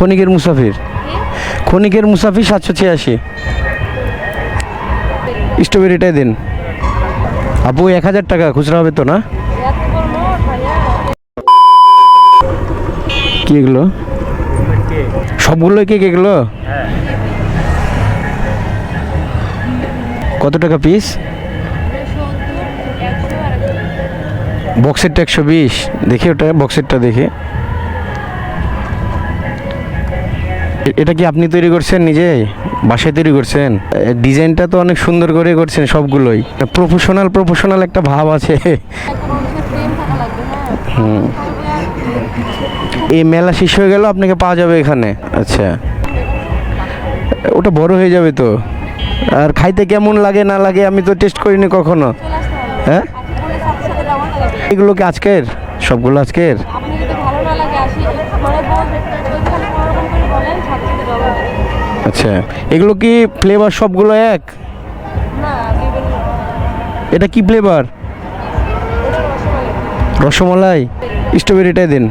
ক্ষণিকের মুসাফির। ক্ষণিকের মুসাফির সাতশো ছিয়াশি। স্ট্রবেরিটাই দিন। আপু এক হাজার টাকা, খুচরা হবে তো না? কি এগুলো সবগুলোই কেক এগুলো কত টাকা পিস বক্সেরটা একশো বিশ। দেখি ওটা, বক্সেরটা দেখে। এটা কি আপনি তৈরি করছেন নিজে? বাসায় তৈরি করছেন? ডিজাইনটা তো অনেক সুন্দর করে করছেন সবগুলোই। প্রফেশনাল প্রফেশনাল একটা ভাব আছে। এই মেলা শেষ হয়ে গেল, আপনাকে পাওয়া যাবে এখানে। আচ্ছা। ওটা বড় হয়ে যাবে তো। আর খাইতে কেমন লাগে, না লাগে, আমি তো টেস্ট করিনি কখনো। হ্যাঁ? এগুলো কি আজকের? সবগুলো আজকের? আচ্ছা এগুলো কি ফ্লেভার সবগুলো এক? এটা কি ফ্লেভার রসমালাই। স্ট্রবেরিটাই দিন।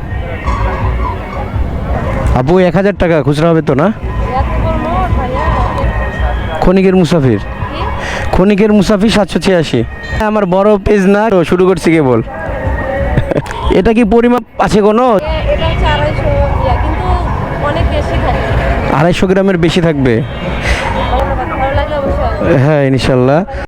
আপু এক হাজার টাকা খুচরা হবে তো না? ক্ষণিকের মুসাফির? ক্ষণিকের মুসাফির সাতশো ছিয়াশি। আমার বড় পেজ না শুরু করছি কেবল। এটা কি পরিমাপ আছে কোনো এ- এটা হচ্ছে আড়াইশো ইয়া কিন্তু অনেক বেশি থাকে আড়াইশো গ্রামের বেশি থাকবে। হ্যাঁ ইনশাল্লাহ।